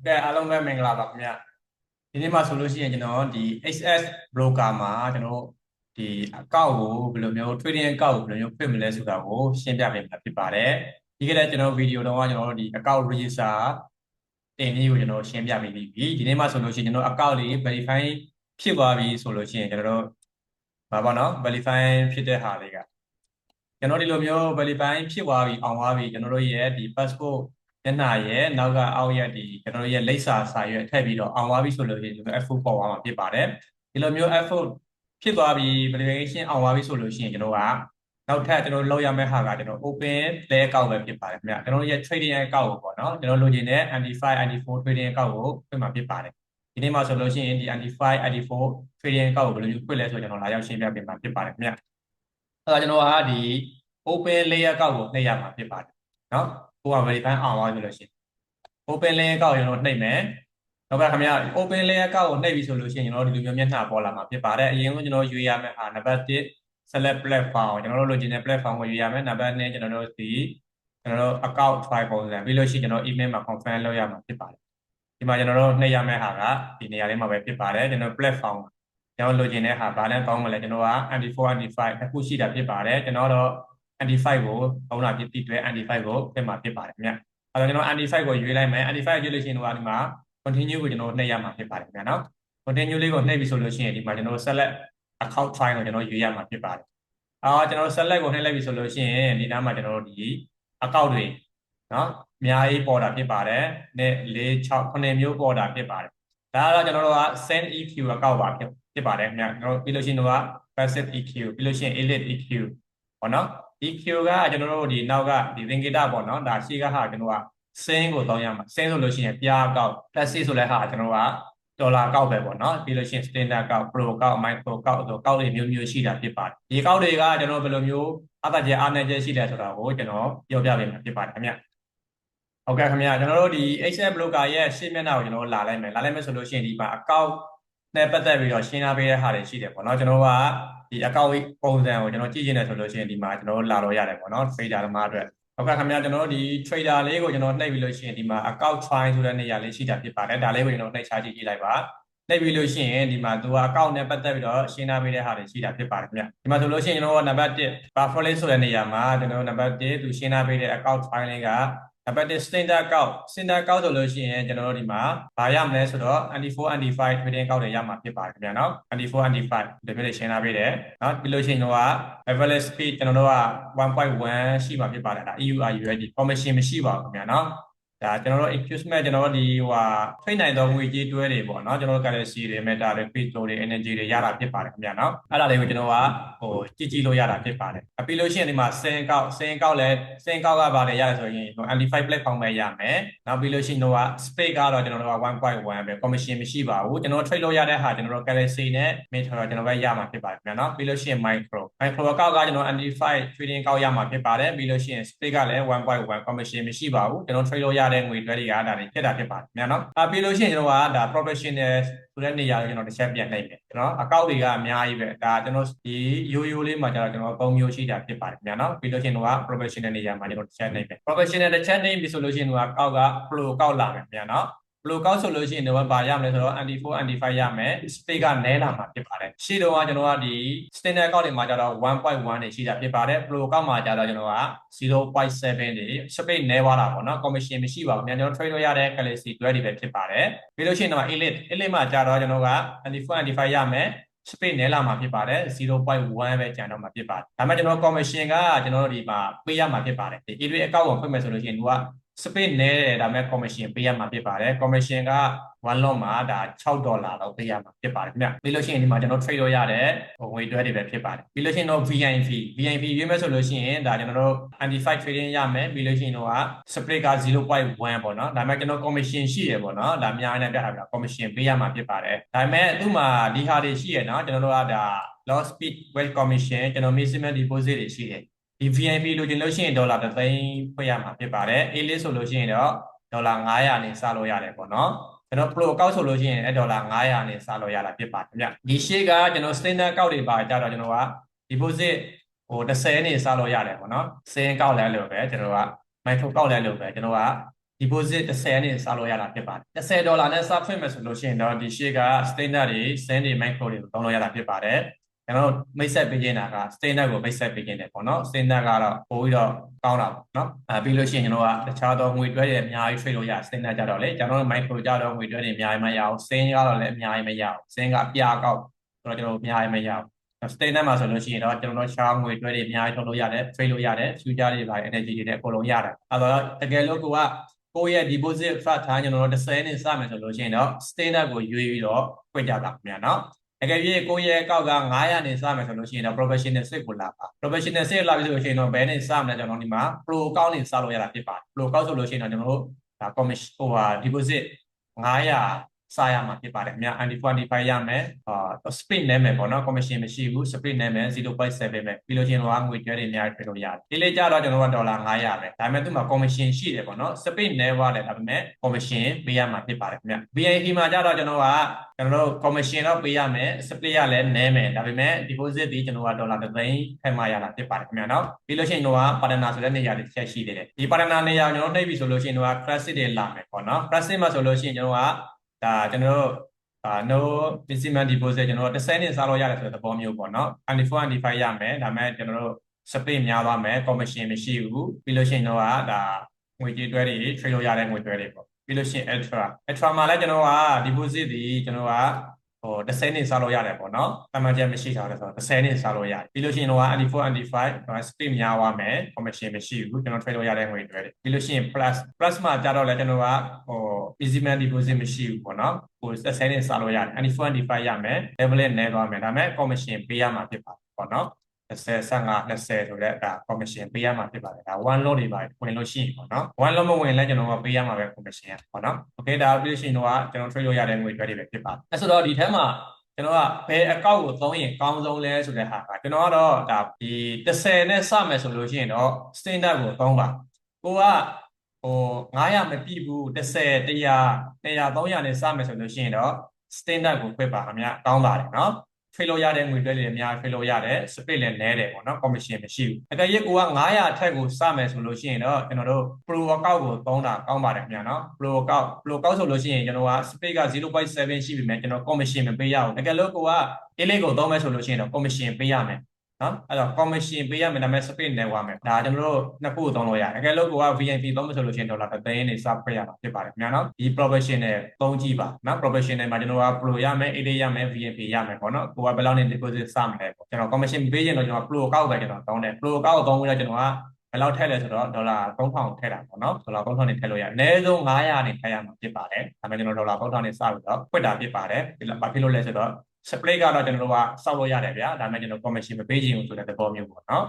ဟုတ်ကဲ့အားလုံးပဲမင်္ဂလာပါခင်ဗျဒီနေ့မှာဆိုလို့ရှိရင်ကျွန်တော်ဒီ XS broker မှာကျွန်တော်ဒီအကောင့်ကိုဘယ်လိုမျိုး trading အကောင့်ကိုဘယ်လိုမျိုးဖွင့်မလဲဆိုတာကိုရှင်းပြပေးမှာဖြစ်ပါတယ်ဒီကနေ့ကျွန်တော်ဗီဒီယိုတော့ကျွန်တော်ဒီအကောင့် register တင်လေးကိုကျွန်တော်ရှင်းပြပေးပြီးပြီဒီနေ့မှာဆိုလို့ရှိရင်ကျွန်တော်အကောင့်လေး verify ဖြစ်သွားပြီဆိုလို့ရှိရင်ကျွန်တော်တို့ဘာပေါ့နော် verify ဖြစ်တဲ့ဟာလေးကကျွန်တော်ဒီလိုမျိုး verify ဖြစ်သွားပြီအောင်သွားပြီကျွန်တော်တို့ရဲ့ဒီ passport မျက်နှာရဲ့နောက်ကအောက်ရက်ဒီကျွန်တော်တို့ရဲ့လိပ်စာစာရွက်ထည့်ပြီးတော့အောင်သွားပြီဆိုလို့ရှိရင်ကျွန်တော် F4 ပေါ်သွားမှာဖြစ်ပါတယ်ဒီလိုမျိုး F4 ဖြစ်သွားပြီ verification အောင်သွားပြီဆိုလို့ရှိရင်ကျွန်တော်ကနောက်ထပ်ကျွန်တော်လောက်ရမယ့်ဟာကကျွန်တော် open play account ပဲဖြစ်ပါတယ်ခင်ဗျကျွန်တော်ရဲ့ trading account ကိုပေါ့နော်ကျွန်တော်လိုချင်တဲ့ ND5 ND4 trading account ကိုဖွင့်မှာဖြစ်ပါတယ်ဒီနေ့မှာဆိုလို့ရှိရင်ဒီ ND5 ND4 trading account ကိုဘယ်လိုမျိုးဖွင့်လဲဆိုကျွန်တော်လာရောက်ရှင်းပြပေးမှာဖြစ်ပါတယ်ခင်ဗျအဲဒါကျွန်တော်ကဒီ open layer account ကိုနှိပ်ရမှာဖြစ်ပါတယ်နော် ကိုက verify အောင်သွားပြီလို့ရှိရင် open layer ကောက်ကျွန်တော်နှိပ်မယ်နောက်ကခင်ဗျာ open layer ကောက်ကိုနှိပ်ပြီဆိုလို့ရှိရင်ကျွန်တော်တို့ဒီလိုမျိုးမျက်နှာပေါ်လာမှာဖြစ်ပါတယ်အရင်ကကျွန်တော်ရွေးရမယ့်ဟာနံပါတ်1 select platform ကျွန်တော်တို့လိုချင်တဲ့ platform ကိုရွေးရမယ်နံပါတ်2ကျွန်တော်တို့ဒီကျွန်တော်တို့ account file ပုံစံပြီးလို့ရှိရင်ကျွန်တော် email မှာ confirm လုပ်ရမှာဖြစ်ပါတယ်ဒီမှာကျွန်တော်တို့နှိပ်ရမယ့်ဟာကဒီနေရာလေးမှာပဲဖြစ်ပါတယ်ကျွန်တော် platform ကျွန်တော်လိုချင်တဲ့ဟာဘာလဲကောင်းမလဲကျွန်တော်က anti4 anti5 အခုရှိတာဖြစ်ပါတယ်ကျွန်တော်တော့ anti5 ကိုသုံးတာဖြစ်ပြီးတွေ့ anti5 ကိုပြင်မှာဖြစ်ပါတယ်ခင်ဗျအဲ့တော့ကျွန်တော် anti5 ကိုရွေးလိုက်မယ် anti5 ရွေးလို့ရှိရင်တော့ဒီမှာ continue ကိုကျွန်တော်နှိပ်ရမှာဖြစ်ပါတယ်ခင်ဗျာနော် continue လေးကိုနှိပ်ပြီဆိုလို့ရှိရင်ဒီမှာကျွန်တော် select account file ကိုကျွန်တော်ရွေးရမှာဖြစ်ပါတယ်အော်ကျွန်တော် select ကိုနှိပ်လိုက်ပြီဆိုလို့ရှိရင်ဒီနားမှာကျွန်တော်တို့ဒီ account တွေနော်အများကြီးပေါ်တာဖြစ်ပါတယ်နဲ့4 6 9မျိုးပေါ်တာဖြစ်ပါတယ်ဒါကတော့ကျွန်တော်တို့က send EQ account ပါဖြစ်ဖြစ်ပါတယ်ခင်ဗျာကျွန်တော်ပြီးလို့ရှိရင်တော့ passive EQ ပြီးလို့ရှိရင် elite EQ ဟောနော် EQ ကကျွန်တော်တို့ဒီနောက်ကဒီသင်္ကေတပေါ့နော်ဒါရှိကဟာကျွန်တော်ကစင်းကိုတောင်းရမှာစင်းဆိုလို့ရှိရင်ပြားကောက် plastic ဆိုလဲဟာကျွန်တော်ကဒေါ်လာကောက်ပဲပေါ့နော်ပြီးလို့ရှိရင် standard ကောက် pro ကောက် micro ကောက်ဆိုကောက်တွေမျိုးမျိုးရှိတာဖြစ်ပါတယ်ဒီကောက်တွေကကျွန်တော်ဘယ်လိုမျိုးအသက်ကျအားနည်းချက်ရှိလဲဆိုတာကိုကျွန်တော်ပြောပြပေးမှာဖြစ်ပါတယ်ခင်ဗျဟုတ်ကဲ့ခင်ဗျကျွန်တော်တို့ဒီ Excel broker ရဲ့ရှင်းမျက်နှာကိုကျွန်တော်လာလိုက်မယ်လာလိုက်မယ်ဆိုလို့ရှိရင်ဒီမှာအကောက် နဲ့ပတ်သက်ပြီးတော့ရှင်းထားပေးတဲ့ဟာတွေရှိတယ်ပေါ့နော်ကျွန်တော်ကဒီ account ပုံစံကိုကျွန်တော်ကြည့်ချင်တယ်ဆိုလို့ရှိရင်ဒီမှာကျွန်တော်လာလို့ရတယ်ပေါ့နော် trader သမားအတွက်ဟုတ်ကဲ့ခင်ဗျာကျွန်တော်တို့ဒီ trader လေးကိုကျွန်တော်နှိပ်ပြီးလို့ရှိရင်ဒီမှာ account try ဆိုတဲ့နေရာလေးရှိတာဖြစ်ပါတယ်ဒါလေးကိုကျွန်တော်နှိပ်ချကြည့်ကြည့်လိုက်ပါနှိပ်ပြီးလို့ရှိရင်ဒီမှာသူက account နဲ့ပတ်သက်ပြီးတော့ရှင်းထားပေးတဲ့ဟာတွေရှိတာဖြစ်ပါတယ်ခင်ဗျဒီမှာဆိုလို့ရှိရင်ကျွန်တော်နံပါတ်1 buffer လေးဆိုတဲ့နေရာမှာကျွန်တော်နံပါတ်1သူရှင်းထားပေးတဲ့ account file လေးက နံပါတ်1 standard ကောက် standard ကောက်ဆိုလို့ရှိရင်ကျွန်တော်တို့ဒီမှာဗာရမလဲဆိုတော့ anti4 anti5 trading ကောက်တွေရမှာဖြစ်ပါတယ်ခင်ဗျာနော် anti4 anti5 ဒီမျိုးလေးရှင်းထားပေးတယ်နော်ပြီးလို့ရှိရင်တော့ average speed ကျွန်တော်တို့က1.1ရှိမှာဖြစ်ပါတယ်ဒါ EUR USD commission မရှိပါဘူးခင်ဗျာနော် ဒါကျွန်တော်တို့ accusement ကျွန်တော်တို့ဒီဟိုဟာထိနိုင်သောငွေကြေးတွဲတွေပေါ့နော်ကျွန်တော်တို့ currency တွေ meta တွေ crypto တွေ energy တွေရတာဖြစ်ပါတယ်ခင်ဗျာနော်အဲ့ဒါတွေကိုကျွန်တော်ကဟိုကြည့်ကြည့်လို့ရတာဖြစ်ပါတယ်အပြီးလို့ရှိရင်ဒီမှာစင်ကောက်စင်ကောက်လဲစင်ကောက်ကပါတယ်ရတယ်ဆိုရင်ဟို amplify platform ပဲရမယ်နောက်ပြီးလို့ရှိရင်တော့ space ကတော့ကျွန်တော်တို့က1.1ပဲ commission မရှိပါဘူးကျွန်တော် trade လို့ရတဲ့ဟာကျွန်တော်တို့ currency နဲ့ meta တော့ကျွန်တော်ပဲရမှာဖြစ်ပါတယ်ခင်ဗျာနော်ပြီးလို့ရှိရင် micro micro ကောက်ကကျွန်တော် amplify trading ကောက်ရမှာဖြစ်ပါတယ်ပြီးလို့ရှိရင် space ကလည်း1.1 commission မရှိပါဘူးကျွန်တော် trade လို့ရတဲ့ငွေတွေတွေကဒါတွေဖြစ်တာဖြစ်ပါတယ်ခင်ဗျာနော်အပြီးလို့ရှိရင်ကျွန်တော်ကဒါ professional ဆိုတဲ့နေရာကိုကျွန်တော်တစ်ချက်ပြန်နှိပ်မယ်ကျွန်တော်အကောက်တွေကအများကြီးပဲဒါကျွန်တော်ဒီရိုးရိုးလေးမှာကျတော့ကျွန်တော်ပုံမျိုးရှိတာဖြစ်ပါတယ်ခင်ဗျာနော်ပြီးလို့ရှိရင်တော့ professional နေရာမှာကျွန်တော်တစ်ချက်နှိပ်မယ် professional တစ်ချက်နှိပ်ပြီဆိုလို့ရှိရင်တော့ကောက်က pro ကောက်လာမယ်ခင်ဗျာနော် ဘလိုကောက်ဆိုလို့ရှိရင်တော့ဗာရမလဲဆိုတော့ anti 4 anti 5ရမယ် space ကနဲလာမှာဖြစ်ပါတယ်ရှေ့တော့ကကျွန်တော်ကဒီ standard ကောက်တွေမှာကျတော့1.1နေရှိတာဖြစ်ပါတယ် pro ကောက်မှာကျတော့ကျွန်တော်က0.7တွေ space နဲသွားတာပေါ့နော် commission မရှိပါဘူးမြန်ကျွန်တော် trade လုပ်ရတဲ့ galaxy 12တွေပဲဖြစ်ပါတယ်ပြီးလို့ရှိရင်တော့ elite elite မှာကျတော့ကျွန်တော်က anti 4 anti 5ရမယ် space နဲလာမှာဖြစ်ပါတယ်0.1ပဲကျန်တော့မှာဖြစ်ပါတယ်ဒါမှကျွန်တော် commission ကကျွန်တော်တို့ဒီမှာပေးရမှာဖြစ်ပါတယ်ဒီ area အကောက်ကိုဖွင့်မယ်ဆိုလို့ရှိရင်သူက space နဲတယ်ဒါပေမဲ့ commission ပေးရမှာဖြစ်ပါတယ် commission က1 lot မှာဒါ6ဒေါ်လာလောက်ပေးရမှာဖြစ်ပါတယ်ခင်ဗျပြီးလို့ရှိရင်ဒီမှာကျွန်တော် trade လုပ်ရတဲ့ငွေတွဲတွေပဲဖြစ်ပါတယ်ပြီးလို့ရှိရင်တော့ VIP VIP ရွေးမယ်ဆိုလို့ရှိရင်ဒါကျွန်တော်တို့ anti 5 trading ရမယ်ပြီးလို့ရှိရင်တော့ split က0.1ပေါ့နော်ဒါပေမဲ့ကျွန်တော် commission ရှိရပေါ့နော်ဒါအများနဲ့ပြထားပြ commission ပေးရမှာဖြစ်ပါတယ်ဒါပေမဲ့သူ့မှာဒီဟာတွေရှိရနော်ကျွန်တော်တို့ကဒါ loss speed weight commission ကျွန်တော် maximum deposit တွေရှိတယ် ဒီ VIP လိုချင်လို့ရှိရင်ဒေါ်လာ3သိန်းဖွင့်ရမှာဖြစ်ပါတယ် A လေးဆိုလို့ရှိရင်တော့ဒေါ်လာ900နဲ့စလို့ရတယ်ပေါ့နော်ကျွန်တော် pro ကောက်ဆိုလို့ရှိရင်အဲဒေါ်လာ900နဲ့စလို့ရတာဖြစ်ပါတယ်ဗျဒီရှေ့ကကျွန်တော် standard ကောက်တွေပါကြတော့ကျွန်တော်က deposit ဟို30နဲ့စလို့ရတယ်ပေါ့နော်စင်းကောက်လဲလို့ပဲကျွန်တော်က micro ကောက်လဲလို့ပဲကျွန်တော်က deposit 10နဲ့စလို့ရတာဖြစ်ပါတယ်10ဒေါ်လာနဲ့စဖွင့်မယ်ဆိုလို့ရှိရင်တော့ဒီ share က standard တွေ send တွေ micro တွေကိုသုံးလို့ရတာဖြစ်ပါတယ် ကျွန်တော်မိတ်ဆက်ပေးနေတာက standard ကိုမိတ်ဆက်ပေးနေတယ်ပေါ့နော် standard ကတော့ပို့ပြီးတော့ကောင်းတာပေါ့နော်အဲပြီးလို့ရှိရင်ကျွန်တော်ကတခြားသောငွေတွဲတွေအများကြီး trade လို့ရ standard ကြတော့လေကျွန်တော်တို့ micro ကြတော့ငွေတွဲတွေအများကြီးမရအောင် send ကတော့လည်းအများကြီးမရအောင် send ကအပြာကောက်ဆိုတော့ကျွန်တော်တို့အများကြီးမရအောင် state မှာဆိုလို့ရှိရင်တော့ကျွန်တော်တို့ရှားငွေတွဲတွေအများကြီးထုတ်လို့ရတယ် trade လို့ရတယ် future တွေပါ energy တွေနဲ့အကုန်လုံးရတယ်အဲတော့တကယ်လို့ကိုကကိုယ့်ရဲ့ deposit fund ထားကျွန်တော်တို့30နဲ့စမယ်ဆိုလို့ရှိရင်တော့ standard ကိုရွေးပြီးတော့ဖွင့်ကြတာခင်ဗျာနော် တကယ်၍ကိုယ့်ရဲ့အကောက်က900နဲ့စမယ်ဆိုလို့ရှိရင်တော့ professional စစ်ကိုလာပါ professional စစ်လာပြီဆိုလို့ရှိရင်တော့ဘယ်နဲ့စမလဲကျွန်တော်ဒီမှာ pro account နဲ့စလို့ရတာဖြစ်ပါတယ် pro account ဆိုလို့ရှိရင်တော့ကျွန်တော်တို့ဒါ commission ဟိုဟာ deposit 900 စားရမှာဖြစ်ပါတယ်ခင်ဗျာ anti-quantify ရမယ်အာ split နဲမယ်ပေါ့နော် commission မရှိဘူး split နဲမယ်0.7ပဲပြီးလို့ချင်းတော့ငွေကျွဲတွေအများကြီးပြလို့ရတယ်ဒီလေးကြတော့ကျွန်တော်ကဒေါ်လာ900ပဲဒါပေမဲ့သူ့မှာ commission ရှိတယ်ပေါ့နော် split နဲသွားတယ်ဒါပေမဲ့ commission ပေးရမှာဖြစ်ပါတယ်ခင်ဗျာ VIP မှာကြတော့ကျွန်တော်ကကျွန်တော်တို့ commission တော့ပေးရမယ် split ရလည်းနဲမယ်ဒါပေမဲ့ deposit ဒီကျွန်တော်ကဒေါ်လာ3သိန်းထည့်မှရတာဖြစ်ပါတယ်ခင်ဗျာနော်ပြီးလို့ရှိရင်တော့ partner ဆိုတဲ့နေရာတွေတစ်ချက်ရှိသေးတယ်ဒီ partner နေရာကျွန်တော်နှိပ်ပြီဆိုလို့ရှိရင်တော့ credit တွေလာမယ်ပေါ့နော် credit မှာဆိုလို့ရှိရင်ကျွန်တော်က ဒါကျွန်တော်တို့အာ no maximum deposit ကျွန်တော်တို့10နှစ်စားလို့ရတယ်ဆိုတဲ့သဘောမျိုးပေါ့နော်94 95ရမယ်ဒါပေမဲ့ကျွန်တော်တို့ split များသွားမယ် commission မရှိဘူးပြီးလို့ရှိရင်တော့ဒါငွေကြေးတွဲတွေ trade လို့ရတဲ့ငွေတွဲတွေပေါ့ပြီးလို့ရှိရင် ultra ultra မှာလည်းကျွန်တော်က deposit ဒီကျွန်တော်က ဟို10နှစ်စားလို့ရတယ်ပေါ့နော်တမန်ချက်မရှိတာလဲဆိုတော့10နှစ်စားလို့ရတယ်ပြီးလို့ရှိရင်တော့94 95 split များသွားမယ် commission မရှိဘူးကျွန်တော် trade လို့ရတဲ့ငွေတွေပြီးလို့ရှိရင် plus plus မှာကြတော့လဲကျွန်တော်ကဟို easy man deposit မရှိဘူးပေါ့နော်ဟို10နှစ်စားလို့ရတယ်94 95ရမယ် level နဲ့နဲသွားမယ်ဒါပေမဲ့ commission ပေးရမှာဖြစ်ပါတယ်ပေါ့နော် 30 55 20ဆိုတဲ့ဒါ commission ပေးရမှာဖြစ်ပါတယ်ဒါ one lot တွေပါဝင်လို့ရှိရင်ပေါ့နော် one lot မဝင်လဲကျွန်တော်ကပေးရမှာပဲ commission ရပေါ့နော် okay ဒါပြီးလို့ရှိရင်တော့ကျွန်တော် trade လို့ရတဲ့ငွေတွေတွေပဲဖြစ်ပါတယ်အဲဆိုတော့ဒီထဲမှာကျွန်တော်ကဘယ်အကောက်ကိုသုံးရင်ကောင်းဆုံးလဲဆိုတဲ့ဟာကကျွန်တော်ကတော့ဒါဒီ30နဲ့စမယ်ဆိုလို့ရှိရင်တော့ standard ကိုသုံးပါကိုကဟို900မပြည့်ဘူး30 100 200 300နဲ့စမယ်ဆိုလို့ရှိရင်တော့ standard ကိုဖွင့်ပါခင်ဗျကောင်းပါတယ် နော်ထွေလို့ရတဲ့ငွေတွေလည်းအများထွေလို့ရတယ် split လည်းနည်းတယ်ပေါ့နော် commission မရှိဘူးအကယ်၍ကိုက900အထက်ကိုစမယ်ဆိုလို့ရှိရင်တော့ကျွန်တော်တို့ pro workout ကိုသုံးတာကောင်းပါတယ်ခင်ဗျာနော် pro workout pro workout ဆိုလို့ရှိရင်ကျွန်တော်က split က0.7ရှိပြီမဲ့ကျွန်တော် commission မပေးရဘူးအကယ်လို့ကိုက a လေးကိုသုံးမယ်ဆိုလို့ရှိရင်တော့ commission ပေးရမယ် နော်အဲ့တော့ commission ပေးရမယ်ဒါပေမဲ့ split နဲ့ဝါမယ်ဒါကျွန်တော်တို့နှစ်ခုသုံးလို့ရတယ်အကယ်လို့ကိုက VIP သုံးမယ်ဆိုလို့ရှိရင်ဒေါ်လာတစ်သိန်းနေစဖွင့်ရမှာဖြစ်ပါတယ်ခင်ဗျာနော်ဒီ professional သုံးကြည့်ပါနော် professional မှာကျွန်တော်က pro ရမယ် A လေးရမယ် VIP ရမယ်ပေါ့နော်ကိုကဘယ်လောက်နေ deposit စမလဲပေါ့ကျွန်တော် commission ပေးရင်တော့ကျွန်တော် pro ကောက်ပဲကျွန်တော်သုံးတယ် pro ကောက်ကိုသုံးပြီးတော့ကျွန်တော်ကဘယ်လောက်ထည့်လဲဆိုတော့ဒေါ်လာ3000ထည့်တာပေါ့နော်ဒေါ်လာ3000နဲ့ထည့်လို့ရတယ်အနည်းဆုံး900နဲ့ထည့်ရမှာဖြစ်ပါတယ်ဒါပေမဲ့ကျွန်တော်ဒေါ်လာ3000နဲ့စပြီးတော့ဖွင့်တာဖြစ်ပါတယ်ဒီလိုဘာဖြစ်လို့လဲဆိုတော့ split ကတော့ကျွန်တော်တို့ကစောက်လို့ရတယ်ဗျာဒါပေမဲ့ကျွန်တော် commission မပေးချင်ဘူးဆိုတဲ့သဘောမျိုးပေါ့နော်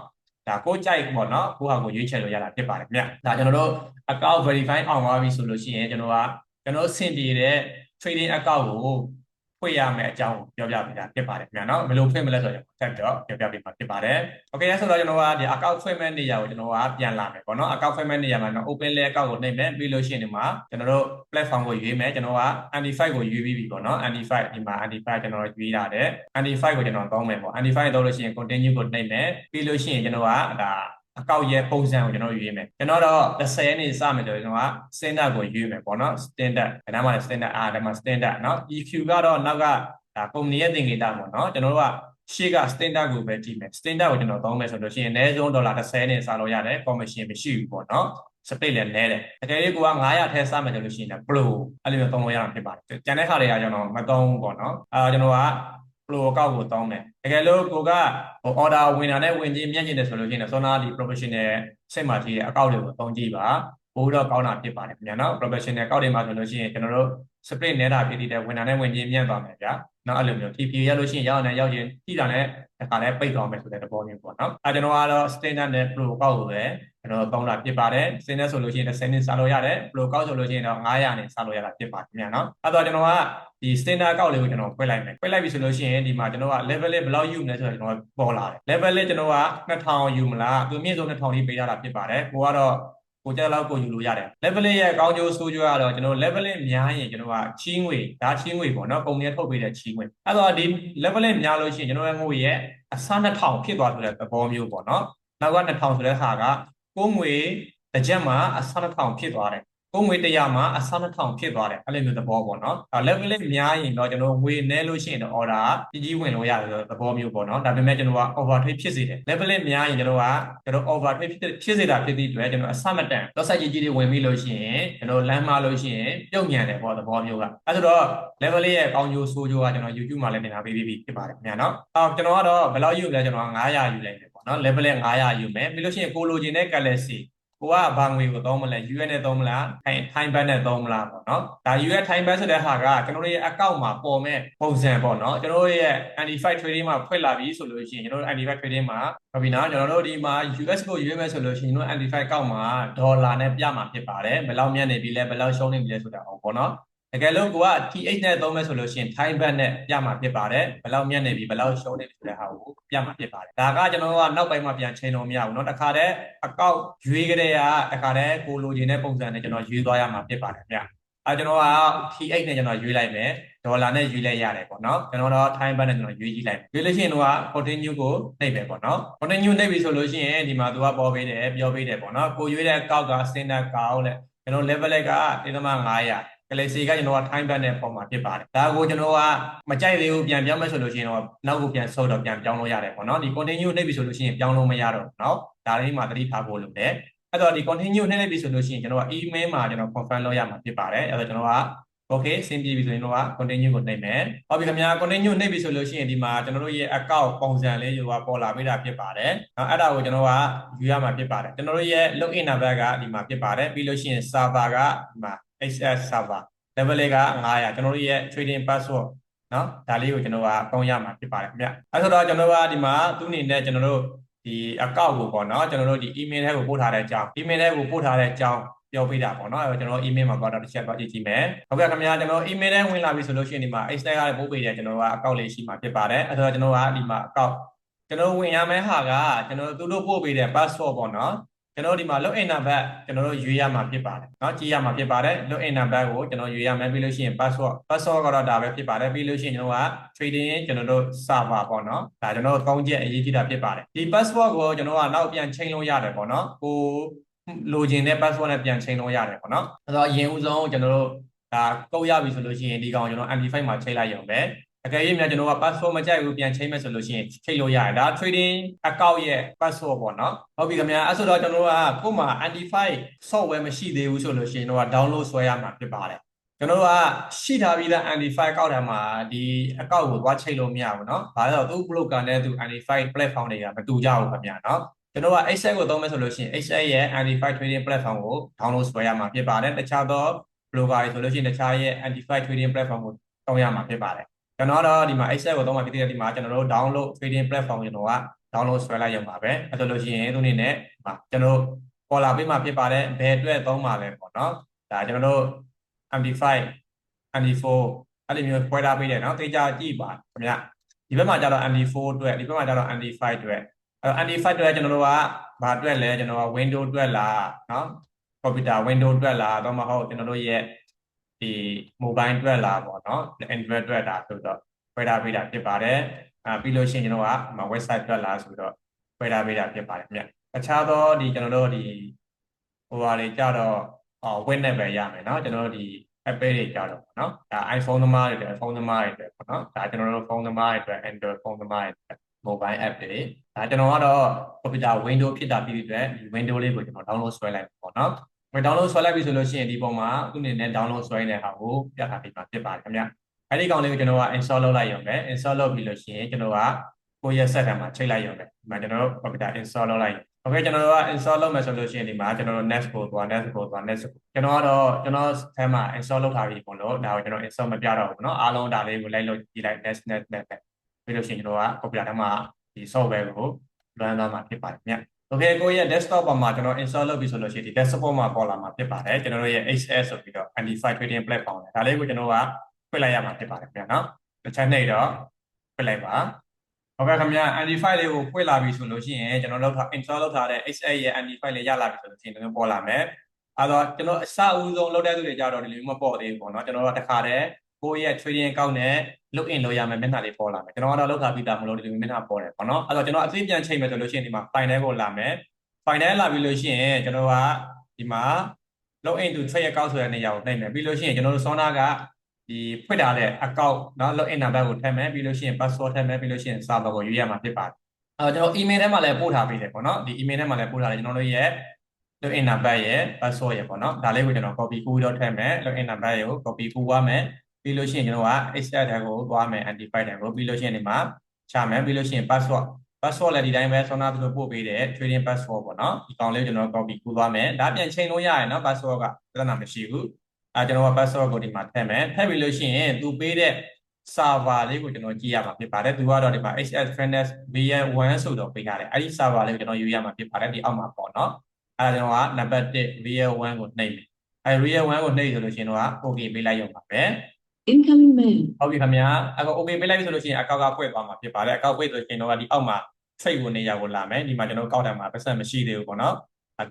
ဒါကိုကြိုက်ပေါ့နော်ကိုဟာကိုရွေးချယ်လို့ရတာဖြစ်ပါတယ်ဗျာဒါကျွန်တော်တို့ account verify အောင်သွားပြီဆိုလို့ရှိရင်ကျွန်တော်ကကျွန်တော်ဆင်ပြေတဲ့ trading account ကို ဖွင့်ရမယ်အကြောင်းကိုပြောပြပေးတာဖြစ်ပါတယ်ခင်ဗျာနော်ဘယ်လိုဖွင့်မလဲဆိုတော့ထပ်ပြီးတော့ပြောပြပေးမှာဖြစ်ပါတယ်โอเคဆိုတော့ကျွန်တော်ကဒီ account ဖွင့်မဲ့နေရာကိုကျွန်တော်ကပြန်လာမယ်ပေါ့နော် account ဖွင့်မဲ့နေရာမှာတော့ open layer account ကိုနှိပ်မယ်ပြီးလို့ရှိရင်ဒီမှာကျွန်တော်တို့ platform ကိုရွေးမယ်ကျွန်တော်က anti5 ကိုရွေးပြီးပြီပေါ့နော် anti5 ဒီမှာ anti5 ကျွန်တော်ရွေးထားတယ် anti5 ကိုကျွန်တော်သုံးမယ်ပေါ့ anti5 သုံးလို့ရှိရင် continue ကိုနှိပ်မယ်ပြီးလို့ရှိရင်ကျွန်တော်ကဒါ အကောက်ရဲ့ပုံစံကိုကျွန်တော်ရွေးမယ်ကျွန်တော်တော့30နေစမယ်ဆိုရင်ကျွန်တော်က standard ကိုရွေးမယ်ပေါ့နော် standard ဒါမှမဟုတ် standard R ဒါမှ standard နော် EQ ကတော့နောက်ကဒါ company ရဲ့သင်္ကေတပေါ့နော်ကျွန်တော်တို့ကရှေ့က standard ကိုပဲကြည့်မယ် standard ကိုကျွန်တော်သုံးမယ်ဆိုလို့ရှိရင်အနည်းဆုံးဒေါ်လာ30နဲ့စလို့ရတယ် commission မရှိဘူးပေါ့နော်စပိတ်လည်းနဲတယ်တကယ်လို့ကိုက900ထဲစမယ်ဆိုလို့ရှိရင်လည်း blue အဲ့လိုမျိုးသုံးလို့ရတာဖြစ်ပါတယ်ကျန်တဲ့ခါတွေကကျွန်တော်မသုံးဘူးပေါ့နော်အဲတော့ကျွန်တော်က pro ကောက်ကိုသုံးမယ်တကယ်လို့ကိုကဟို order ဝင်တာနဲ့ဝင်ချင်းမြတ်ကျင်တယ်ဆိုလို့ရှိရင်ဆောနာဒီ professional စိတ်မှကြီးရဲ့အကောက်တွေကိုသုံးကြည့်ပါဘိုးတော့ကောင်းတာဖြစ်ပါတယ်ခင်ဗျာနော် professional ကောက်တွေမှာဆိုလို့ရှိရင်ကျွန်တော်တို့ split နေတာဖြစ်တည်တဲ့ဝင်တာနဲ့ဝင်ချင်းမြတ်သွားမယ်ဗျာ နော်အဲ့လိုမျိုး TP ရလို့ရှိရင်ရောက်နေရောက်ချင်းထိတာနဲ့တခါလဲပိတ်သွားမယ်ဆိုတဲ့သဘောမျိုးပေါ့နော်အဲကျွန်တော်ကတော့ standard နဲ့ pro ကောက်ကိုပဲကျွန်တော်သုံးတာဖြစ်ပါတယ် standard ဆိုလို့ရှိရင်10နှစ်စားလို့ရတယ် pro ကောက်ဆိုလို့ရှိရင်တော့900နဲ့စားလို့ရတာဖြစ်ပါတယ်ခင်ဗျာနော်အဲ့တော့ကျွန်တော်ကဒီ standard ကောက်လေးကိုကျွန်တော်ဖွင့်လိုက်မယ်ဖွင့်လိုက်ပြီဆိုလို့ရှိရင်ဒီမှာကျွန်တော်က level လေးဘယ်လောက်ယူမလဲဆိုတော့ကျွန်တော်ပေါ်လာတယ် level လေးကျွန်တော်က2000ယူမလားသူမြင့်ဆုံး2000လေးပေးရတာဖြစ်ပါတယ်ကိုကတော့ ကိုကြက်လောက်ကိုယူလို့ရတယ် level ရဲ့အကောင်းကျိုးဆိုးကျိုးကတော့ကျွန်တော် level များရင်ကျွန်တော်ကချီးငွေဒါချီးငွေပေါ့နော်ပုံနဲ့ထုတ်ပေးတဲ့ချီးငွေအဲ့တော့ဒီ level များလို့ရှိရင်ကျွန်တော်ရဲ့ငွေရဲ့အစ2000ဖြစ်သွားဆိုတဲ့သဘောမျိုးပေါ့နော်နောက်က2000ဆိုတဲ့ဟာကကိုငွေတစ်ချက်မှာအစ2000ဖြစ်သွားတယ် ကိုယ်ငွေ100မှာအဆ2000ဖြစ်သွားတယ်အဲ့လိုမျိုးသဘောပေါ့နော်ဒါ level လေးများရင်တော့ကျွန်တော်ငွေနည်းလို့ရှိရင်တော့ order ကြီးကြီးဝင်လို့ရတယ်ဆိုတဲ့သဘောမျိုးပေါ့နော်ဒါပေမဲ့ကျွန်တော်က over trade ဖြစ်စေတယ် level လေးများရင်ကျွန်တော်ကကျွန်တော် over trade ဖြစ်ဖြစ်စေတာဖြစ်သည့်အတွက်ကျွန်တော်အဆမတန်တော့ဆက်ကြီးကြီးတွေဝင်ပြီးလို့ရှိရင်ကျွန်တော်လမ်းမလို့ရှိရင်ပြုတ်ညံတယ်ပေါ့သဘောမျိုးကအဲ့ဆိုတော့ level လေးရဲ့ကောင်းကျိုးဆိုးကျိုးကကျွန်တော် YouTube မှာလည်းတင်တာပေးပြီးဖြစ်ပါတယ်ခင်ဗျာနော်အော်ကျွန်တော်ကတော့ဘယ်လောက်ယူလဲကျွန်တော်900ယူလိုက်တယ်ပေါ့နော် level လေး900ယူမယ်ပြီးလို့ရှိရင်ကိုလိုချင်တဲ့ galaxy ကိုကဘာငွေကိုသုံးမလဲ US နဲ့သုံးမလားထိုင်ထိုင်ဘတ်နဲ့သုံးမလားပေါ့နော်ဒါ US ထိုင်ဘတ်ဆိုတဲ့ဟာကကျွန်တော်တို့ရဲ့ account မှာပေါ်မဲ့ပုံစံပေါ့နော်ကျွန်တော်တို့ရဲ့ anti-fight trading မှာဖွင့်လာပြီဆိုလို့ရှိရင်ကျွန်တော်တို့ anti-fight trading မှာဟုတ်ပြီနော်ကျွန်တော်တို့ဒီမှာ US ကိုရွေးမယ်ဆိုလို့ရှိရင်ကျွန်တော် anti-fight ကောက်မှာဒေါ်လာနဲ့ပြမှာဖြစ်ပါတယ်ဘယ်လောက်မြတ်နေပြီလဲဘယ်လောက်ရှုံးနေပြီလဲဆိုတာအောင်ပေါ့နော် တကယ်လို့ကိုက TH နဲ့သုံးမယ်ဆိုလို့ရှိရင် time back နဲ့ပြမှာဖြစ်ပါတယ်ဘယ်လောက်မြတ်နေပြီဘယ်လောက်ရှုံးနေပြီဆိုတဲ့ဟာကိုပြမှာဖြစ်ပါတယ်ဒါကကျွန်တော်တို့ကနောက်ပိုင်းမှာပြန်ချိန်လို့မရဘူးเนาะတခါတည်းအကောက်ရွေးကြတဲ့ကတခါတည်းကိုလိုချင်တဲ့ပုံစံနဲ့ကျွန်တော်ရွေးသွားရမှာဖြစ်ပါတယ်ဗျအဲကျွန်တော်က TH နဲ့ကျွန်တော်ရွေးလိုက်မယ်ဒေါ်လာနဲ့ရွေးလိုက်ရတယ်ပေါ့နော်ကျွန်တော်တော့ time back နဲ့ကျွန်တော်ရွေးကြည့်လိုက်ရွေးလို့ရှိရင်တော့ continue ကိုနှိပ်ပဲပေါ့နော် continue နှိပ်ပြီဆိုလို့ရှိရင်ဒီမှာသူကပေါ်ပေးတယ်ပြောပေးတယ်ပေါ့နော်ကိုရွေးတဲ့ကောက်က standard ကောက်လက်ကျွန်တော် level က3.500 ကလေးစီကကျွန်တော်က time back နဲ့ပုံမှာဖြစ်ပါတယ်ဒါကိုကျွန်တော်ကမကြိုက်သေးဘူးပြန်ပြောင်းမယ်ဆိုလို့ရှိရင်တော့နောက်ကိုပြန်ဆုပ်တော့ပြန်ပြောင်းလို့ရတယ်ပေါ့နော်ဒီ continue နှိပ်ပြီဆိုလို့ရှိရင်ပြောင်းလို့မရတော့ဘူးเนาะဒါလေးမှာသတိထားဖို့လိုတယ်အဲ့တော့ဒီ continue နှိပ်လိုက်ပြီဆိုလို့ရှိရင်ကျွန်တော်က email မှာကျွန်တော် confirm လုပ်ရမှာဖြစ်ပါတယ်အဲ့တော့ကျွန်တော်က okay စင်ပြေပြီဆိုရင်တော့ continue ကိုနှိပ်မယ်။ဟုတ်ပြီခင်ဗျာ continue နှိပ်ပြီဆိုလို့ရှိရင်ဒီမှာကျွန်တော်တို့ရဲ့ account ပုံစံလေးယူပါပေါ်လာပေးတာဖြစ်ပါတယ်။နော်အဲ့ဒါကိုကျွန်တော်ကယူရမှာဖြစ်ပါတယ်။ကျွန်တော်တို့ရဲ့ login number ကဒီမှာဖြစ်ပါတယ်။ပြီးလို့ရှိရင် server ကဒီမှာ XS server level လေးက900ကျွန်တော်တို့ရဲ့ trading password နော်ဒါလေးကိုကျွန်တော်ကပေါင်းရမှာဖြစ်ပါတယ်ခင်ဗျ။အဲဆိုတော့ကျွန်တော်ကဒီမှာသူ့အနေနဲ့ကျွန်တော်တို့ဒီအကောက်ကိုပေါ့နော်ကျွန်တော်တို့ဒီ email ထဲကိုပို့ထားတဲ့အကြောင်း email ထဲကိုပို့ထားတဲ့အကြောင်းပြောပေးတာပေါ့နော်အဲကျွန်တော် email မှာသွားတော့တစ်ချက်သွားကြည့်ကြည့်မယ်ဟုတ်ကဲ့ခင်ဗျာကျွန်တော် email ထဲဝင်လာပြီဆိုလို့ရှိရင်ဒီမှာ extend ကလည်းပို့ပေးတယ်ကျွန်တော်ကအကောက်လေးရှိမှာဖြစ်ပါတယ်အဲဆိုတော့ကျွန်တော်ကဒီမှာအကောက်ကျွန်တော်ဝင်ရမယ့်ဟာကကျွန်တော်သူတို့ပို့ပေးတဲ့ password ပေါ့နော် ကျွန်တော်ဒီမှာ login number ကျွန်တော်တို့ရွေးရမှာဖြစ်ပါတယ်เนาะကြည့်ရမှာဖြစ်ပါတယ် login number ကိုကျွန်တော်ရွေးရမယ်ပြီးလို့ရှိရင် password password ကတော့ဒါပဲဖြစ်ပါတယ်ပြီးလို့ရှိရင်ကျွန်တော်က trading ကျွန်တော်တို့ server ပေါ့နော်ဒါကျွန်တော်တို့ကောင်းချက်အရေးကြီးတာဖြစ်ပါတယ်ဒီ password ကိုကျွန်တော်ကနောက်ပြန်ချိန်လို့ရတယ်ပေါ့နော်ကိုလိုချင်တဲ့ password နဲ့ပြန်ချိန်လို့ရတယ်ပေါ့နော်အဲတော့အရင်ဦးဆုံးကျွန်တော်တို့ဒါကုတ်ရပြီဆိုလို့ရှိရင်ဒီကောင်ကျွန်တော် MD5 မှာချိန်လိုက်ရုံပဲ အကယ်၍များကျွန်တော်က password မကြိုက်ဘူးပြန်ချိန်မယ်ဆိုလို့ရှိရင်ချိန်လို့ရတယ်ဒါ trading account ရဲ့ password ပေါ့နော်ဟုတ်ပြီခင်ဗျာအဲဆိုတော့ကျွန်တော်တို့ကကို့မှာ MD5 software မရှိသေးဘူးဆိုလို့ရှိရင်တော့ download ဆွဲရမှာဖြစ်ပါတယ်ကျွန်တော်တို့ကရှိထားပြီးသား MD5 ကောက်တယ်မှာဒီအကောက်ကိုသွားချိန်လို့မရဘူးเนาะ။ဒါဆိုတော့သူ့ broker နဲ့သူ MD5 platform တွေကမတူကြဘူးခင်ဗျာเนาะ။ကျွန်တော်က Excel ကိုသုံးမယ်ဆိုလို့ရှိရင် Excel ရဲ့ MD5 trading platform ကို download ဆွဲရမှာဖြစ်ပါတယ်။တခြားသော broker တွေဆိုလို့ရှိရင်တခြားရဲ့ MD5 trading platform ကိုသုံးရမှာဖြစ်ပါတယ်။ ကျွန်တော်တော့ဒီမှာ Excel ကိုသုံးမှဖြစ်တဲ့ဒီမှာကျွန်တော်တို့ download trading platform ကျွန်တော်က download ဆွဲလိုက်ရမှာပဲအဲ့ဒါလို့ရှိရင်သူနေနဲ့ဟာကျွန်တော်တို့ caller ပေးမှဖြစ်ပါတယ်ဘယ်အတွက်သုံးမှလဲပေါ့နော်ဒါကျွန်တော်တို့ MD5 MD4 အဲ့လိုမျိုးပွဲထားပေးတယ်နော်တေချာကြည့်ပါခင်ဗျဒီဘက်မှာကျတော့ MD4 အတွက်ဒီဘက်မှာကျတော့ MD5 အတွက်အဲ့တော့ MD5 အတွက်ကျွန်တော်တို့ကဘာအတွက်လဲကျွန်တော်က window အတွက်လားနော် computer window အတွက်လားတော့မဟုတ်ကျွန်တော်တို့ရဲ့ ဒီ mobile အတွက်လားပေါ့เนาะ Android အတွက်လားဆိုတော့ခွဲထားပေးတာဖြစ်ပါတယ်အာပြီးလို့ရှိရင်ကျွန်တော်က website အတွက်လားဆိုတော့ခွဲထားပေးတာဖြစ်ပါတယ်ခင်ဗျတခြားသောဒီကျွန်တော်တို့ဒီဟိုဟာတွေကြတော့အော် web နဲ့ပဲရမယ်เนาะကျွန်တော်တို့ဒီ app တွေကြတော့ပေါ့နော်ဒါ iPhone သမားတွေအတွက် phone သမားတွေအတွက်ပေါ့နော်ဒါကျွန်တော်တို့ phone သမားတွေအတွက် Android phone သမားတွေအတွက် mobile app တွေဒါကျွန်တော်ကတော့ computer window ဖြစ်တာပြီးတဲ့အတွက်ဒီ window လေးကိုကျွန်တော် download ဆွဲလိုက်ပေါ့နော် ဝင် download ဆွဲလိုက်ပြီဆိုလို့ရှိရင်ဒီပုံမှာသူ့အနေနဲ့ download ဆွဲနေတဲ့ဟာကိုပြထားပေးပါဖြစ်ပါတယ်ခင်ဗျအဲ့ဒီကောင်လေးကိုကျွန်တော်က install လုပ်လိုက်ရုံပဲ install လုပ်ပြီးလို့ရှိရင်ကျွန်တော်ကကိုယ့်ရဲ့ set ထဲမှာချိန်လိုက်ရုံပဲဒီမှာကျွန်တော်တို့ computer install လုပ်လိုက်โอเคကျွန်တော်တို့က install လုပ်မယ်ဆိုလို့ရှိရင်ဒီမှာကျွန်တော်တို့ next ကိုသွား next ကိုသွား next ကိုကျွန်တော်ကတော့ကျွန်တော်အဲမှာ install လုပ်ထားပြီပေါ့လို့ဒါကိုကျွန်တော် install မပြတော့ဘူးเนาะအားလုံးဒါလေးကိုလိုက်လို့ကြည့်လိုက် next next next ပြီးလို့ရှိရင်ကျွန်တော်က computer ထဲမှာဒီ software ကို run သွားမှာဖြစ်ပါတယ်မြတ်โ Nokia ကိုရဲ့ desktop ပေါ်မှာကျွန်တော် install လုပ်ပြီဆိုလို့ရှိရင်ဒီ desktop ပေါ်မှာပေါ်လာမှာဖြစ်ပါတယ်ကျွန်တော်တို့ရဲ့ HS ဆိုပြီးတော့ Amplify Trading Platform လေဒါလေးကိုကျွန်တော်ကဖွင့်လိုက်ရမှာဖြစ်ပါတယ်ခင်ဗျာနော်တစ်ချက်နှိပ်တော့ဖွင့်လိုက်ပါဟုတ်ကဲ့ခင်ဗျာ ND5 လေးကိုဖွင့်လာပြီဆိုလို့ရှိရင်ကျွန်တော်လုပ်ထား install လုပ်ထားတဲ့ HS ရဲ့ ND5 လေးရလာပြီဆိုလို့ရှိရင်ကျွန်တော်ပေါ်လာမယ်အဲ့တော့ကျွန်တော်အစအဦးဆုံးလုပ်တဲ့သူတွေကြတော့ဒီလိုမျိုးမပေါ်သေးဘူးပေါ့နော်ကျွန်တော်ကတခါတည်း ကိုယ့်ရဲ့ trading account နဲ့ log in လုပ်ရမယ်မျက်နှာလေးပေါ်လာမယ်ကျွန်တော်ကတော့လောက်ထားပြီးသားမလို့ဒီလိုမျက်နှာပေါ်တယ်ပေါ့နော်အဲတော့ကျွန်တော်အသိပြန်ချိန်မယ်ဆိုလို့ရှိရင်ဒီမှာ file ထဲကိုလာမယ် file ထဲလာပြီးလို့ရှိရင်ကျွန်တော်ကဒီမှာ login to trade account ဆိုတဲ့နေရာကိုနှိပ်မယ်ပြီးလို့ရှိရင်ကျွန်တော်တို့ Sona ကဒီဖွင့်ထားတဲ့ account เนาะ login number ကိုထည့်မယ်ပြီးလို့ရှိရင် password ထည့်မယ်ပြီးလို့ရှိရင် server ကိုရွေးရမှာဖြစ်ပါတယ်အဲတော့ကျွန်တော် email ထဲမှာလည်းပို့ထားပေးတယ်ပေါ့နော်ဒီ email ထဲမှာလည်းပို့ထားတယ်ကျွန်တော်တို့ရဲ့ login number ရဲ့ password ရဲ့ပေါ့နော်ဒါလေးကိုကျွန်တော် copy ကူးတော့ထည့်မယ် login number ကို copy ကူးသွားမယ် ပြီးလို့ရှိရင်ကျွန်တော်က extract ထဲကိုသွားမယ် anti-file ထဲကိုပြီးလို့ရှိရင်ဒီမှာချမယ်ပြီးလို့ရှိရင် password password လည်းဒီတိုင်းပဲဆောနာသူပို့ပေးတယ် trading password ပေါ့နော်ဒီကောင်လေးကိုကျွန်တော် copy ကူးသွားမယ်ဒါပြန်ချိန်လို့ရရင်နော် password ကပြဿနာမရှိဘူးအဲကျွန်တော်က password ကိုဒီမှာထည့်မယ်ထည့်ပြီးလို့ရှိရင်သူပေးတဲ့ server လေးကိုကျွန်တော်ကြည့်ရမှာဖြစ်ပါတယ်သူကတော့ဒီမှာ HS Fitness VN1 ဆိုတော့ပေးထားတယ်အဲ့ဒီ server လေးကိုကျွန်တော်ယူရမှာဖြစ်ပါတယ်ဒီအောက်မှာပေါ့နော်အဲ့ဒါကျွန်တော်က number 1 VN1 ကိုနှိပ်မယ်အဲ VN1 ကိုနှိပ်ဆိုလို့ရှိရင်တော့ okay ပေးလိုက်ရုံပါပဲ Incoming mail. ဟုတ်ပြီခင်ဗျာအခု okay ပေးလိုက်ပြီဆိုလို့ရှိရင်အကောက်ကဖွင့်သွားမှာဖြစ်ပါတယ်အကောက်ဖွင့်ဆိုရင်တော့ဒီအောက်မှာ trade ကိုနေရာကိုလာမယ်ဒီမှာကျွန်တော်ကောက်တယ်မှာပတ်စံမရှိသေးဘူးပေါ့နော်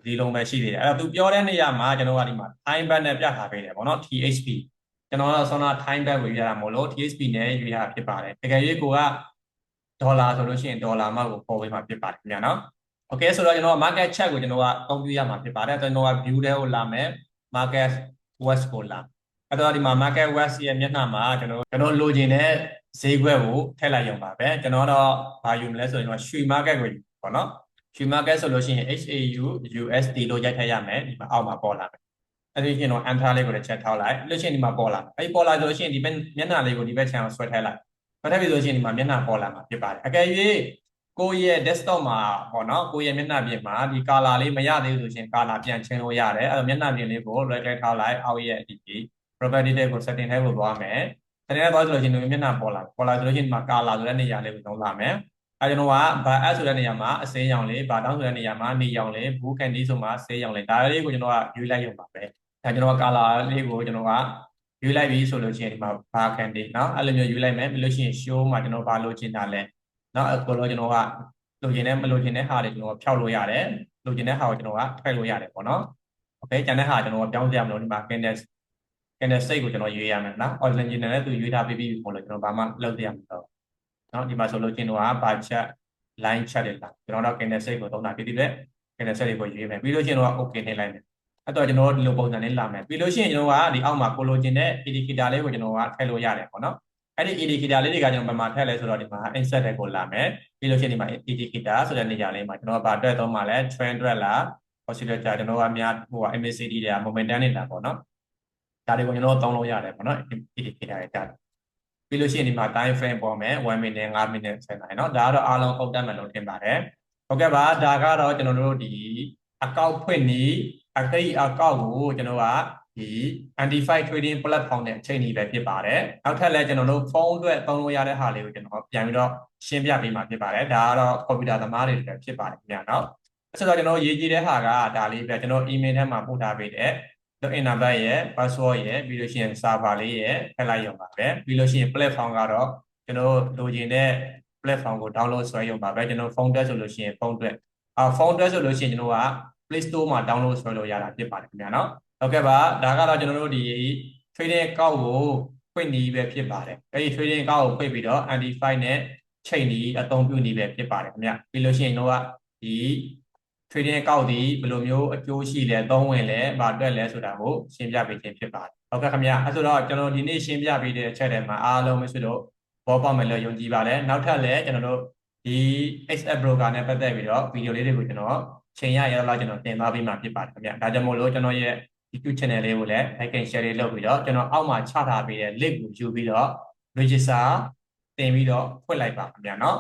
ဒီလုံးပဲရှိသေးတယ်အဲ့တော့သူပြောတဲ့နေရာမှာကျွန်တော်ကဒီမှာ time band နဲ့ပြထားပေးတယ်ပေါ့နော် THP ကျွန်တော်ကတော့ဆောနာ time band ကိုယူရတာမဟုတ်လို့ THP နဲ့ယူရတာဖြစ်ပါတယ်တကယ်၍ကိုကဒေါ်လာဆိုလို့ရှိရင်ဒေါ်လာမှကိုပေါ်ပေးမှာဖြစ်ပါတယ်ခင်ဗျာနော် okay ဆိုတော့ကျွန်တော် market check ကိုကျွန်တော်ကအသုံးပြုရမှာဖြစ်ပါတယ်ကျွန်တော်က view တဲ့ကိုလာမယ် market west ကိုလာ အဲ့တော့ဒီမှာ market west ရဲ့မျက်နှာမှာကျွန်တော်ကျွန်တော်လိုချင်တဲ့ဈေးကွက်ကိုထည့်လိုက်ရုံပါပဲကျွန်တော်တော့ဘာယူမလဲဆိုရင်ကျွန်တော်ရွှေ market ကိုယူပေါ့နော်ရွှေ market ဆိုလို့ရှိရင် HAU USD လို့ရိုက်ထည့်ရမယ်ဒီမှာအောက်မှာပေါ်လာမယ်အဲ့ဒီကျွန်တော် enter လေးကိုလည်းချက်ထောက်လိုက်လို့ရှိရင်ဒီမှာပေါ်လာအဲ့ဒီပေါ်လာဆိုလို့ရှိရင်ဒီဘက်မျက်နှာလေးကိုဒီဘက်ခြမ်းကိုဆွဲထည့်လိုက်ဆွဲထည့်ပြီဆိုလို့ရှိရင်ဒီမှာမျက်နှာပေါ်လာမှာဖြစ်ပါတယ်အကယ်၍ကိုယ့်ရဲ့ desktop မှာပေါ့နော်ကိုယ့်ရဲ့မျက်နှာပြင်မှာဒီ color လေးမရသေးဘူးဆိုရှင် color ပြန်ချင်းလို့ရတယ်အဲ့တော့မျက်နှာပြင်လေးကို right click ထောက်လိုက်အောက်ရဲ့ဒီ property တွေကို setting ထဲကိုသွားမယ် setting ထဲသွားဆိုလို့ရှိရင်ဒီမျက်နှာပေါ်လာပေါ်လာဆိုလို့ရှိရင်ဒီမှာ color ဆိုတဲ့နေရာလေးကိုသုံးလာမယ်အဲကျွန်တော်ကဘာ add ဆိုတဲ့နေရာမှာအစိမ်းရောင်လေးဘာတောင်းဆိုတဲ့နေရာမှာနေရောင်လေး blue candy ဆိုမှာဆေးရောင်လေးဒါလေးကိုကျွန်တော်ကယူလိုက်ရုံပါပဲဒါကျွန်တော်က color လေးကိုကျွန်တော်ကယူလိုက်ပြီဆိုလို့ရှိရင်ဒီမှာဘာ candy เนาะအဲ့လိုမျိုးယူလိုက်မယ်ပြီးလို့ရှိရင် show မှာကျွန်တော်ဘာလိုချင်တာလဲเนาะအခုတော့ကျွန်တော်ကလိုချင်တဲ့မလိုချင်တဲ့ဟာတွေကျွန်တော်ဖြောက်လို့ရတယ်လိုချင်တဲ့ဟာကိုကျွန်တော်ကထည့်လို့ရတယ်ပေါ့နော်โอเคကျန်တဲ့ဟာကျွန်တော်ကပြောင်းစရာမလိုဒီမှာ candy channel state ကိုကျွန်တော်ရွေးရမယ်နော် online channel နဲ့သူရွေးထားပြီးပြီပေါ့လေကျွန်တော်ဘာမှလုပ်ရမှာတော့နော်ဒီမှာဆိုလို့ကျွန်တော်က bar chart line chart တွေလာကျွန်တော်တော့ channel state ကိုသုံးတာဖြစ်တဲ့အတွက် channel state တွေကိုရွေးမယ်ပြီးလို့ကျွန်တော်က okay နှိပ်လိုက်မယ်အဲ့တော့ကျွန်တော်တို့ဒီလိုပုံစံလေးလာမယ်ပြီးလို့ရှိရင်ကျွန်တော်ကဒီအောက်မှာကိုလိုချင်တဲ့ indicator လေးကိုကျွန်တော်ကထည့်လို့ရတယ်ပေါ့နော်အဲ့ဒီ indicator လေးတွေကကျွန်တော်ဘာမှထည့်လဲဆိုတော့ဒီမှာ insert တွေကိုလာမယ်ပြီးလို့ရှိရင်ဒီမှာ indicator ဆိုတဲ့နေရာလေးမှာကျွန်တော်ကဘာအတွက်သုံးမှာလဲ trend အတွက်လား oscillator ကျွန်တော်ကများဟိုက MACD တွေက momentum တွေလာပေါ့နော် ဒါတွေကိုကျွန်တော်သုံးလို့ရတယ်ပေါ့နော် indicator တွေကြားပြီးလို့ရှိရင်ဒီမှာ time frame ပေါ်မယ်1 minute 5 minute 10နိုင်เนาะဒါကတော့အားလုံးအုတ်တက်မယ်လို့ထင်ပါတယ်ဟုတ်ကဲ့ပါဒါကတော့ကျွန်တော်တို့ဒီအကောက်ဖွင့်နီးအကိအကောက်ကိုကျွန်တော်ကဒီ anti-fight trading platform နဲ့အချိန်ကြီးပဲဖြစ်ပါတယ်နောက်ထပ်လည်းကျွန်တော်တို့ဖုန်းအတွက်သုံးလို့ရတဲ့ဟာလေးကိုကျွန်တော်ပြန်ပြီးတော့ရှင်းပြပေးမှာဖြစ်ပါတယ်ဒါကတော့ computer သမားတွေလည်းဖြစ်ပါတယ်ခင်ဗျာเนาะဆိုတော့ကျွန်တော်ရေးကြည့်တဲ့ဟာကဒါလေးပဲကျွန်တော် email ထဲမှာပို့ထားပေးတဲ့ login number ရဲ့ password ရဲ့ပြီးလို့ရှိရင် server လေးရဲ့ထည့်လိုက်ရုံပါပဲပြီးလို့ရှိရင် platform ကတော့ကျွန်တော်လိုချင်တဲ့ platform ကို download ဆွဲရုံပါပဲကျွန်တော်ဖုန်းတက်ဆိုလို့ရှိရင်ဖုန်းတက်အာဖုန်းတက်ဆိုလို့ရှိရင်ကျွန်တော်က Play Store မှာ download ဆွဲလို့ရတာဖြစ်ပါတယ်ခင်ဗျာနော်ဟုတ်ကဲ့ပါဒါကတော့ကျွန်တော်တို့ဒီ trading account ကိုဖွင့်နေပဲဖြစ်ပါတယ်အဲဒီ trading account ကိုဖွင့်ပြီးတော့ anti-fight နဲ့ချိန်နေအသုံးပြုနေပဲဖြစ်ပါတယ်ခင်ဗျပြီးလို့ရှိရင်တော့ဒီ trading account ဒီဘယ်လိုမျိုးအကျိုးရှိလဲသုံးဝင်လဲဘာအတွက်လဲဆိုတာကိုရှင်းပြပေးခြင်းဖြစ်ပါတယ်ဟုတ်ကဲ့ခင်ဗျအဲဆိုတော့ကျွန်တော်ဒီနေ့ရှင်းပြပေးတဲ့အချက်တွေမှာအားလုံးမရှိတော့ဘောပေါက်မယ်လို့ယုံကြည်ပါတယ်နောက်ထပ်လည်းကျွန်တော်တို့ဒီ XF broker နဲ့ပတ်သက်ပြီးတော့ဗီဒီယိုလေးတွေကိုကျွန်တော်ချိန်ရရတော့ကျွန်တော်တင်သွားပေးမှာဖြစ်ပါတယ်ခင်ဗျဒါကြောင့်မို့လို့ကျွန်တော်ရဲ့ YouTube channel လေးကိုလည်း like and share လေးလုပ်ပြီးတော့ကျွန်တော်အောက်မှာချထားပေးတဲ့ link ကိုယူပြီးတော့ register တင်ပြီးတော့ဖွင့်လိုက်ပါခင်ဗျနော်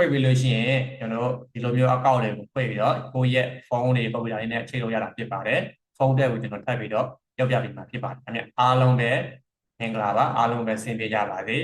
ဖွင့်ပြီးလို့ရှိရင်ကျွန်တော်ဒီလိုမျိုး account တွေကိုဖွင့်ပြီးတော့ကိုယ့်ရဲ့ဖုန်းတွေပုံပြလေးနဲ့ချိန်လို့ရတာဖြစ်ပါတယ်ဖုန်းတက်ကိုကျွန်တော်ထပ်ပြီးတော့ရောက်ပြပေးမှာဖြစ်ပါတယ်ခင်ဗျအားလုံးပဲမင်္ဂလာပါအားလုံးပဲဆင်ပြေကြပါစေ